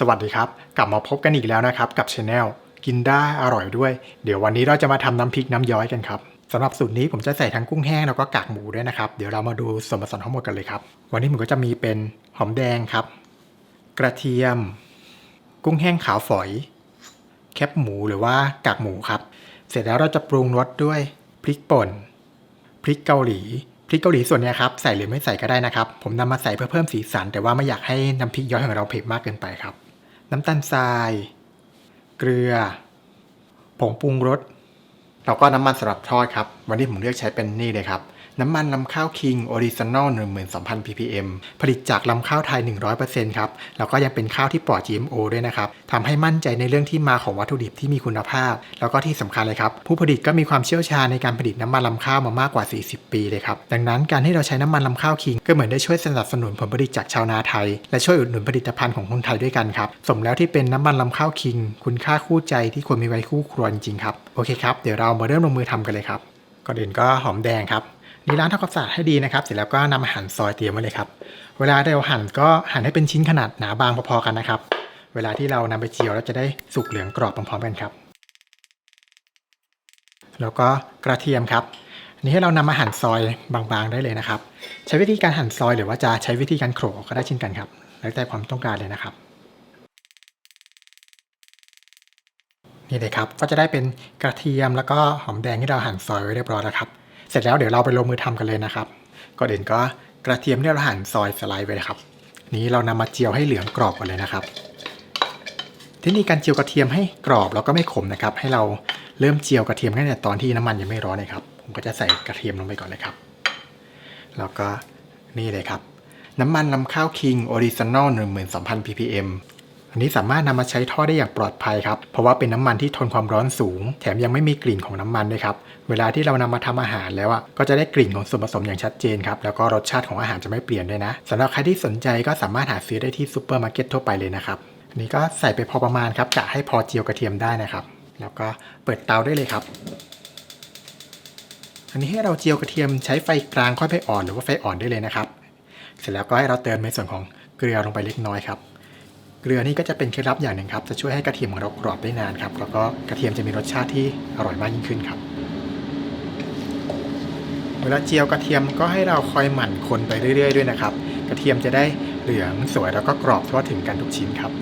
สวัสดีครับ กลับมาพบกันอีกแล้วนะครับกับช anel กินได้อร่อยด้วย เดี๋ยววันนี้เราจะมาทำน้ำพริกน้ำย้อยกันครับสำหรับสูตรนี้ผมจะใส่ทั้งกุ้งแห้งแล้วก็กากหมูด้วยนะครับ เดี๋ยวเรามาดูส่วนผสมทั้งหมดกันเลยครับ วันนี้ผมก็จะมีเป็นหอมแดงครับ กระเทียม กุ้งแห้งขาวฝอย แคบหมูหรือว่ากากหมูครับ เสร็จแล้วเราจะปรุงรสด้วยพริกป่น พริกเกาหลีพริกเกาหลีส่วนนี้ครับใส่หรือไม่ใส่ก็ได้นะครับ ผมนำมาใส่เพื่อเพิ่มสีสัน แต่ว่าไม่อยากให้น้ำพริกย้อยของเราเผ็ดมากเกินไปครับ น้ำตาลทราย เกลือ ผงปรุงรส แล้วก็น้ำมันสำหรับทอดครับ วันนี้ผมเลือกใช้เป็นนี่เลยครับ น้ำมันลำข้าวคิงออริจินอล12,000 ppm ผลิตจากลำข้าวไทย 100%ครับ แล้วก็ยังเป็นข้าวที่ปลอด GMO ด้วยนะครับทำให้มั่นใจในเรื่องที่มาของวัตถุดิบที่มีคุณภาพ แล้วก็ที่สำคัญเลยครับ ผู้ผลิตก็มีความเชี่ยวชาญในการผลิตน้ำมันลำข้าวมามากกว่า 40 ปีเลยครับ ดังนั้นการที่เราใช้น้ำมันลำข้าวคิง ก็เหมือนได้ช่วยสนับสนุนผลผลิตจากชาวนาไทย และช่วยอุดหนุนผลิตภัณฑ์ของคนไทยด้วยกันครับ สมแล้วที่เป็นน้ำมันลำข้าวคิง คุณค่าคู่ใจที่ควรมีไว้คู่ครัวจริงครับ โอเคครับ เดี๋ยวเรามาเริ่มลงมือทำกันเลยครับ ก่อนอื่นก็หอมแดงครับนี่ล้างทำความสะอาดให้ดีนะครับ เสร็จแล้วก็นำมาหั่นซอยเตรียมไว้เลยครับ เวลาเราหั่นก็หั่นให้เป็นชิ้นขนาดหนาบางพอๆกันนะครับ เวลาที่เรานำไปเจียวเราจะได้สุกเหลืองกรอบพร้อมๆกันครับ แล้วก็กระเทียมครับนนี้ให้เรานำมาหั่นซอยบางๆได้เลยนะครับ ใช้วิธีการหั่นซอยหรือว่าจะใช้วิธีการโขลกก็ได้เช่นกันครับ แล้วแต่ความต้องการเลยนะครับ นี่เลยครับ ก็จะได้เป็นกระเทียมแล้วก็หอมแดงที่เราหั่นซอยไว้เรียบร้อยแล้วครับ เสร็จแล้วเดี๋ยวเราไปลงมือทำกันเลยนะครับ ก่อนอื่นก็กระเทียมที่เราหั่นซอยสไลด์ไว้ครับ นี้เรานำมาเจียวให้เหลืองกรอบก่อนเลยนะครับที่นี่การเจียวกระเทียมให้กรอบแล้วก็ไม่ขมนะครับ ให้เราเริ่มเจียวกระเทียมตั้งแต่ตอนที่น้ำมันยังไม่ร้อนเลยครับ ผมก็จะใส่กระเทียมลงไปก่อนเลยครับ แล้วก็นี่เลยครับ น้ำมันลำข้าวคิงออริจินอล12,000 ppm อันนี้สามารถนำมาใช้ท่อได้อย่างปลอดภัยครับ เพราะว่าเป็นน้ำมันที่ทนความร้อนสูง แถมยังไม่มีกลิ่นของน้ำมันด้วยครับ เวลาที่เรานำมาทำอาหารแล้วอะก็จะได้กลิ่นของส่วนผสมอย่างชัดเจนครับ แล้วก็รสชาติของอาหารจะไม่เปลี่ยนด้วยนะสำหรับใครที่สนใจก็สามารถหาซื้อได้ที่ซูเปอร์มาร์เก็ตทั่วไปเลยนะครับอันนี้ก็ใส่ไปพอประมาณครับกะให้พอเจียวกระเทียมได้นะครับ แล้วก็เปิดเตาได้เลยครับ อันนี้ให้เราเจียวกระเทียมใช้ไฟกลางค่อยไปอ่อนหรือว่าไฟอ่อนได้เลยนะครับ เสร็จแล้วก็ให้เราเติมในส่วนของเกลือลงไปเล็กน้อยครับ เกลือนี่ก็จะเป็นเคล็ดลับอย่างหนึ่งครับ จะช่วยให้กระเทียมของเรากรอบได้นานครับ แล้วก็กระเทียมจะมีรสชาติที่อร่อยมากยิ่งขึ้นครับ เวลาเจียวกระเทียมก็ให้เราคอยหมั่นคนไปเรื่อย ๆ ด้วยนะครับ กระเทียมจะได้เหลืองสวยแล้วก็กรอบทั่วถึงกันทุกชิ้นครับ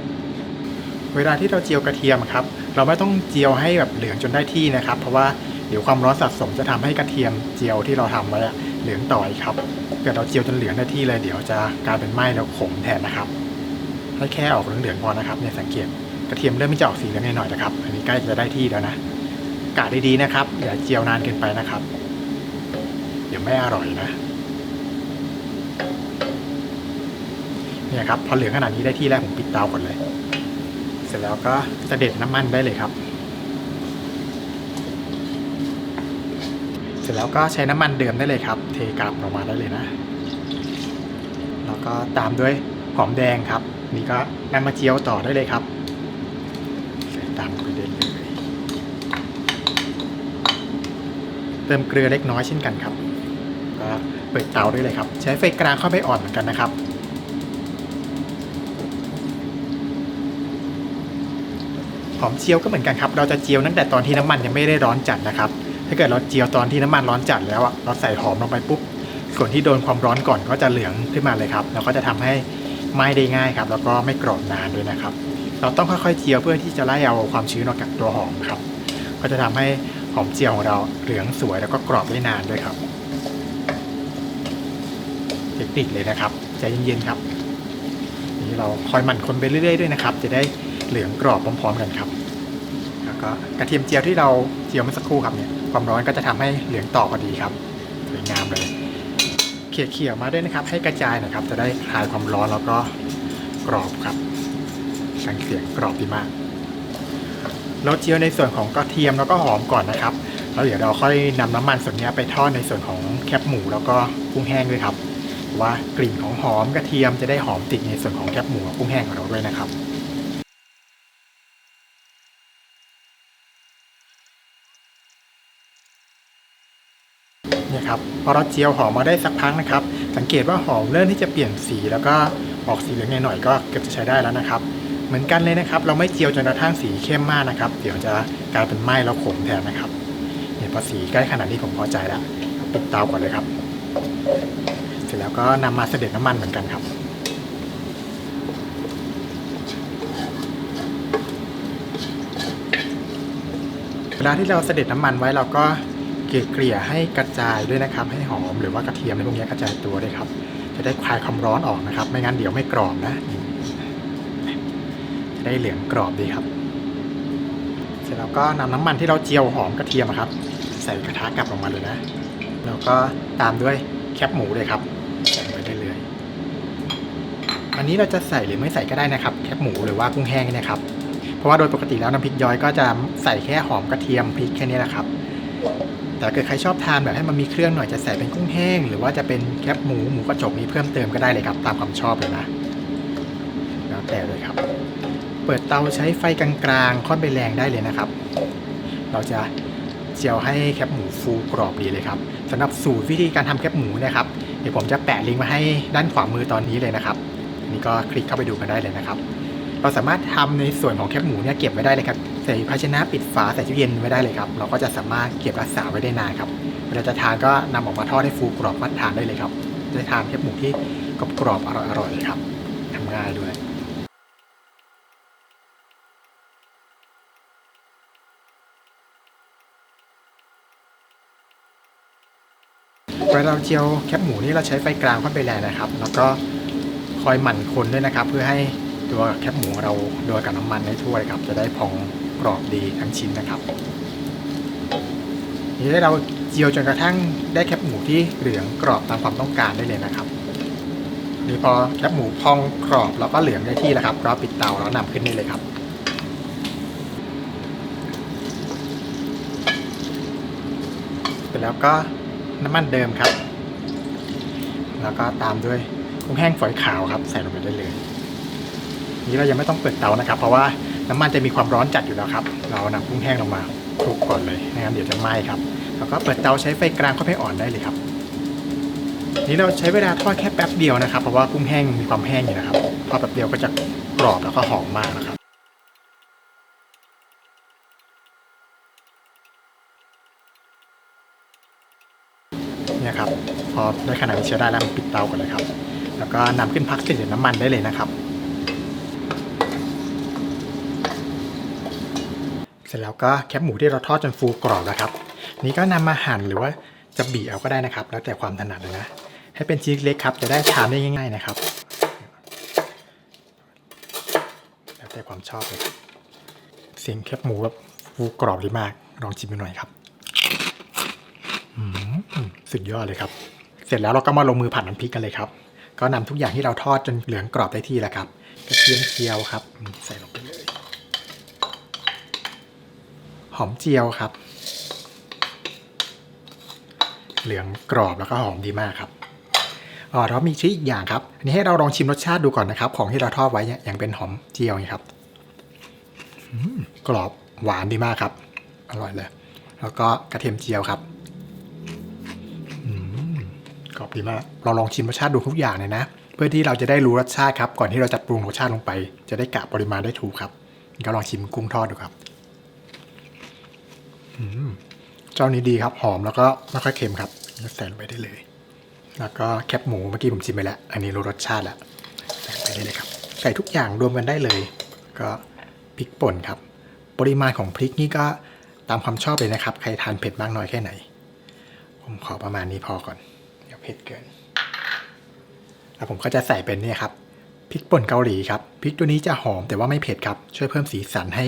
เวลาที่เราเจียวกระเทียมครับ เราไม่ต้องเจียวให้แบบเหลืองจนได้ที่นะครับ เพราะว่าเดี๋ยวความร้อนสะสมจะทำให้กระเทียมเจียวที่เราทำไว้เหลืองต่อยครับเกิดเราเจียวจนเหลืองได้ที่เลยเดี๋ยวจะกลายเป็นไหม้แล้วขมแทนนะครับ ให้แค่ออกเหลืองๆพอนะครับเนี่ยสังเกตกระเทียมเริ่มที่จะออกสีเหลืองหน่อยๆนะครับ อันนี้ใกล้จะได้ที่แล้วนะกะดีๆนะครับ อย่าเจียวนานเกินไปนะครับ เดี๋ยวไม่อร่อยนะเนี่ยครับพอเหลืองขนาดนี้ได้ที่แล้วผมปิดเตาก่อนเลย เสร็จแล้วก็เสด็จน้ำมันได้เลยครับ เสร็จแล้วก็ใช้น้ำมันเดิมได้เลยครับ เทกลับลงมาได้เลยนะ แล้วก็ตามด้วยหอมแดงครับ นี่ก็นำมาเจียวต่อได้เลยครับใส่ตามไปเรื่อยเลยเติมเกลือเล็กน้อยเช่นกันครับก็เปิดเตาได้เลยครับ ใช้ไฟกลางเข้าไปอ่อนเหมือนกันนะครับหอมเจียวก็เหมือนกันครับ เราจะเจียวตั้งแต่ตอนที่น้ำมันยังไม่ได้ร้อนจัดนะครับ ถ้าเกิดเราเจียวตอนที่น้ำมันร้อนจัดแล้วอะ เราใส่หอมลงไปปุ๊บ ส่วนที่โดนความร้อนก่อนก็จะเหลืองขึ้นมาเลยครับ แล้วก็จะทำให้ ไหม้ได้ง่ายครับ แล้วก็ไม่กรอบนานด้วยนะครับ เราต้องค่อยๆเจียวเพื่อที่จะไล่เอาความชื้นออกจากตัวหอมครับ ก็จะทำให้หอมเจียวของเราเหลืองสวยแล้วก็กรอบได้นานด้วยครับ เทคนิคเลยนะครับใจเย็นๆครับ นี่เราคอยหมั่นคนไปเรื่อยๆด้วยนะครับ จะได้เหลืองกรอบพร้อมๆกันครับ แล้วก็กระเทียมเจียวที่เราเจียวเมื่อสักครู่ครับเนี่ยความร้อนก็จะทำให้เหลืองต่อพอดีครับสวยงามเลย เขี่ยเขี่ยมาด้วยนะครับ ให้กระจายนะครับ จะได้คลายความร้อนแล้วก็กรอบครับสังเสียงกรอบดีมาก เราเจียวในส่วนของกระเทียมแล้วก็หอมก่อนนะครับแล้วเดี๋ยวเราค่อยนำน้ำมันส่วนนี้ไปทอดในส่วนของแคบหมูแล้วก็กุ้งแห้งด้วยครับว่ากลิ่นของหอมกระเทียมจะได้หอมติดในส่วนของแคบหมูกับกุ้งแห้งของเราด้วยนะครับ นี่ยครับพอเราเจียวหอมมาได้สักพักนะครับ สังเกตว่าหอมเริ่มที่จะเปลี่ยนสีแล้วก็ออกสีเหลืองหน่อยๆก็เกือบจะใช้ได้แล้วนะครับ เหมือนกันเลยนะครับ เราไม่เจียวจนกระทั่งสีเข้มมากนะครับ เดี๋ยวจะกลายเป็นไหม้แล้วขมแทนนะครับเนี่ยพอสีใกล้ขนาดนี้ผมพอใจแล้วปิดเตาก่อนเลยครับ เสร็จแล้วก็นำมาเสด็จน้ำมันเหมือนกันครับเวลาที่เราเสด็จน้ำมันไว้เราก็ เกลี่ยให้กระจายด้วยนะครับ ให้หอมหรือว่ากระเทียมในพวกนี้กระจายตัวด้วยครับ จะได้คลายความร้อนออกนะครับ ไม่งั้นเดี๋ยวไม่กรอบนะจะได้เหลืองกรอบดีครับ เสร็จแล้วก็นำน้ำมันที่เราเจียวหอมกระเทียมครับ ใส่กระทะกลับลงมาเลยนะแล้วก็ตามด้วยแคบหมูเลยครับใส่ไปได้เลย อันนี้เราจะใส่หรือไม่ใส่ก็ได้นะครับ แคบหมูหรือว่ากุ้งแห้งเนี่ยครับ เพราะว่าโดยปกติแล้วน้ำพริกย้อยก็จะใส่แค่หอมกระเทียมพริกแค่นี้นะครับ แต่เกิดใครชอบทานแบบให้มันมีเครื่องหน่อยจะใส่เป็นกุ้งแห้ง หรือว่าจะเป็นแคบหมูหมูกระจกนี้เพิ่มเติมก็ได้เลยครับ ตามความชอบเลยนะแล้วแต่เลยครับ เปิดเตาใช้ไฟกลางๆค่อนไปแรงได้เลยนะครับ เราจะเจียวให้แคบหมูฟูกรอบดีเลยครับสำหรับสูตรวิธีการทำแคบหมูนะครับเดี๋ยวผมจะแปะลิงก์มาให้ด้านขวามือตอนนี้เลยนะครับนี่ก็คลิกเข้าไปดูกันได้เลยนะครับ เราสามารถทำในส่วนของแคบหมูเนี่ยเก็บไว้ได้เลยครับ ใส่ภาชนะปิดฝาใส่ตู้เย็นไว้ได้เลยครับ เราก็จะสามารถเก็บรักษาไว้ได้นานครับ เวลาจะทานก็นำออกมาทอดให้ฟูกรอบมัดทานได้เลยครับจะได้ทานแคบหมูที่กรอบๆอร่อยๆเลยครับทำง่ายด้วยเวลาเราเจียวแคบหมูนี่เราใช้ไฟกลางค่อนไปแรงนะครับ แล้วก็คอยหมั่นคนด้วยนะครับ เพื่อให้ตัวแคบหมูเราโดนกับน้ำมันได้ทั่วยครับ จะได้พอง กรอบดีทั้งชิ้นนะครับนี่ได้เราเจียวจนกระทั่งได้แคบหมูที่เหลืองกรอบตามความต้องการได้เลยนะครับนี่พอแคบหมูพองกรอบแล้วก็เหลืองได้ที่แล้วครับเราปิดเตาแล้วนำขึ้นได้เลยครับเสร็จแล้วก็น้ำมันเดิมครับ แล้วก็ตามด้วยกุ้งแห้งฝอยขาวครับ ใส่ลงไปได้เลย นี้เรายังไม่ต้องเปิดเตานะครับ เพราะว่า น้ำมันจะมีความร้อนจัดอยู่แล้วครับ เรานำกุ้งแห้งลงมาคลุกก่อนเลยไม่งั้นเดี๋ยวจะไหม้ครับ แล้วก็เปิดเตาใช้ไฟกลางค่อนไปอ่อนได้เลยครับ นี้เราใช้เวลาทอดแค่แป๊บเดียวนะครับ เพราะว่ากุ้งแห้งมีความแห้งอยู่นะครับทอดแป๊บเดียวก็จะกรอบแล้วก็หอมมากนะครับเนี่ยครับพอได้ขนาดนี้เชื้อได้แล้วปิดเตาก่อนเลยครับ แล้วก็นำขึ้นพักเสด็จน้ำมันได้เลยนะครับ สร็จแล้วก็แคบหมูที่เราทอดจนฟูกรอบแล้วครับ นี้ก็นำมาหั่นหรือว่าจะบีเอาก็ได้นะครับ แล้วแต่ความถนัดเลยนะ ให้เป็นชิ้นเล็กครับ จะได้ทานได้ง่าย ๆนะครับ แล้วแต่ความชอบเลยเสียงแคบหมูแบบฟูกรอบดีมาก ลองชิมดูหน่อยครับสุดยอดเลยครับ เสร็จแล้วเราก็มาลงมือผัดน้ำพริกกันเลยครับ ก็นำทุกอย่างที่เราทอดจนเหลืองกรอบได้ที่แล้วครับ กระเทียมเจียวครับ ใส่ลงไปเลย หอมเจียวครับ เหลืองกรอบแล้วก็หอมดีมากครับอ๋อเรามีทริคอีกอย่างครับอันนี้ให้เราลองชิมรสชาติดูก่อนนะครับ ของที่เราทอดไว้เนี่ยยังเป็นหอมเจียวนี่ครับกรอบหวานดีมากครับ อร่อยเลย แล้วก็กระเทียมเจียวครับกรอบดีมาก เราลองชิมรสชาติดูทุกอย่างเลยนะ เพื่อที่เราจะได้รู้รสชาติครับ ก่อนที่เราจะปรุงรสชาติลงไป จะได้กะปริมาณได้ถูกครับ ก็ลองชิมกุ้งทอดดูครับ เจ้านี้ดีครับหอมแล้วก็ไม่ค่อยเค็มครับใส่ลงไปได้เลย แล้วก็แคบหมูเมื่อกี้ผมชิมไปแล้ว อันนี้รู้รสชาติแล้วใส่ไปได้เลยครับ ใส่ทุกอย่างรวมกันได้เลย ก็พริกป่นครับ ปริมาณของพริกนี่ก็ตามความชอบเลยนะครับ ใครทานเผ็ดมากน้อยแค่ไหน ผมขอประมาณนี้พอก่อน เดี๋ยวเผ็ดเกิน แล้วผมก็จะใส่เป็นเนี่ยครับพริกป่นเกาหลีครับพริกตัวนี้จะหอมแต่ว่าไม่เผ็ดครับ ช่วยเพิ่มสีสันให้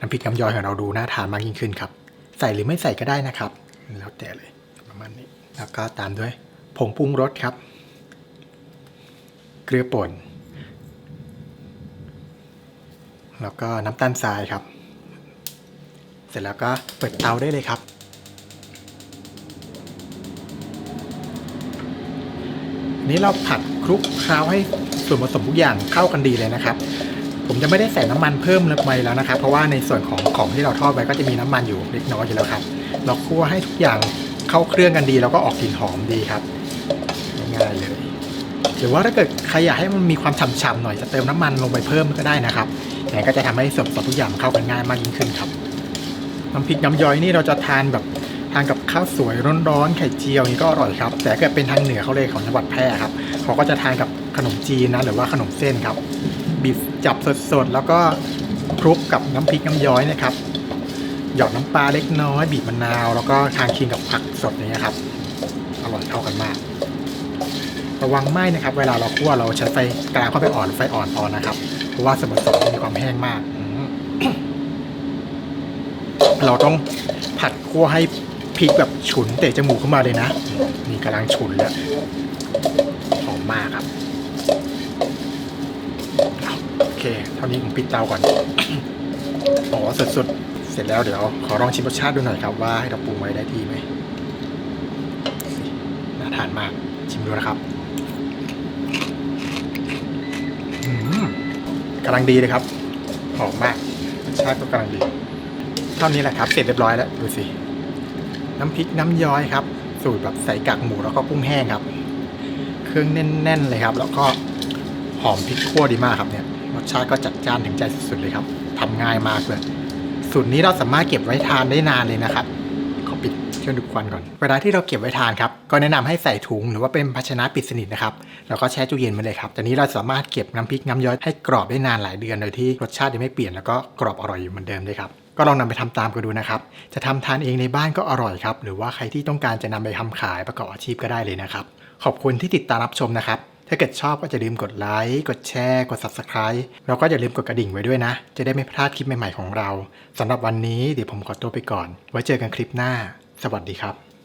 น้ำพริกน้ำยอยของเราดูน่าทานมากยิ่งขึ้นครับ ใส่หรือไม่ใส่ก็ได้นะครับ แล้วแต่เลยประมาณนี้ แล้วก็ตามด้วยผงปรุงรสครับ เกลือป่น แล้วก็น้ำตาลทรายครับ เสร็จแล้วก็เปิดเตาได้เลยครับนนี้เราผัดคลุกเคล้าให้ส่วนผสมทุกอย่างเข้ากันดีเลยนะครับ ผมจะไม่ได้ใส่น้ำมันเพิ่มลงไปแล้วนะครับ เพราะว่าในส่วนของของที่เราทอดไปก็จะมีน้ำมันอยู่เล็กน้อยอยู่แล้วครับ เราคั่วให้ทุกอย่างเข้าเครื่องกันดี แล้วก็ออกกลิ่นหอมดีครับง่ายๆเลยหรือว่าถ้าเกิดใครอยากให้มันมีความฉ่ำๆหน่อยจะเติมน้ำมันลงไปเพิ่มก็ได้นะครับเนี่ยก็จะทำให้ส่วนผสมทุกอย่างเข้ากันง่ายมากยิ่งขึ้นครับน้ำพริกน้ำย้อยนี่เราจะทานแบบทานกับข้าวสวยร้อนๆไข่เจียวนี่ก็อร่อยครับ แต่เกิดเป็นทางเหนือเขาเลยของจังหวัดแพร่ครับเขาก็จะทานกับขนมจีนนะหรือว่าขนมเส้นครับบีบ จับสดๆ แล้วก็คลุกกับน้ำพริกน้ำย้อยนะครับ หยอดน้ำปลาเล็กน้อย บีบมะนาว แล้วก็ทานคียงกับผักสดอย่างเงี้ยครับ อร่อยเข้ากันมาก ระวังไหมนะครับ เวลาเราคั่วเราใช้ไฟกลางเข้าไปอ่อนไฟอ่อนพอนะครับ เพราะว่าส่วนผสมมีความแห้งมาก เราต้องผัดคั่วให้พริกแบบฉุนเตะจมูกเข้ามาเลยนะ นี่กำลังฉุนแล้วหอมมากครับ โอ เค เท่านี้ผมปิดเตาก่อนอ๋อสุดๆ เสร็จแล้วเดี๋ยวขอลองชิมรสชาติดูหน่อยครับว่าให้เราปรุงไว้ได้ดีไหมน่าทานมากชิมดูนะครับกำลังดีเลยครับ หอมมากรสชาติก็กำลังดี เท่านี้แหละครับ เสร็จเรียบร้อยแล้วดูสิ น้ำพริกน้ำย้อยครับ สูตรแบบใส่กากหมูแล้วก็กุ้งแห้งครับ เครื่องแน่นๆเลยครับ แล้วก็หอมพริกขั่วดีมากครับเนี่ย รสชาติก็จัดจ้านถึงใจสุดๆเลยครับทำง่ายมากเลย สูตรนี้เราสามารถเก็บไว้ทานได้นานเลยนะครับขอปิดเครื่องดูดควันก่อน เวลาที่เราเก็บไว้ทานครับก็แนะนำให้ใส่ถุงหรือว่าเป็นภาชนะปิดสนิทนะครับแล้วก็แช่ตู้เย็นไว้เลยครับจากนี้เราสามารถเก็บน้ำพริกน้ำย้อยให้กรอบได้นานหลายเดือนโดยที่รสชาติยังไม่เปลี่ยนแล้วก็กรอบอร่อยอยู่เหมือนเดิมด้วยครับก็ลองนำไปทำตามกันดูนะครับ จะทำทานเองในบ้านก็อร่อยครับ หรือว่าใครที่ต้องการจะนำไปทำขายประกอบอาชีพก็ได้เลยนะครับ ขอบคุณที่ติดตามรับชมนะครับ ถ้าเกิดชอบก็จะลืมกดไลค์ กดแชร์ กด Subscribe แล้วก็อย่าลืมกดกระดิ่งไว้ด้วยนะ จะได้ไม่พลาดคลิปใหม่ๆของเราสำหรับวันนี้เดี๋ยวผมขอตัวไปก่อน ไว้เจอกันคลิปหน้า สวัสดีครับ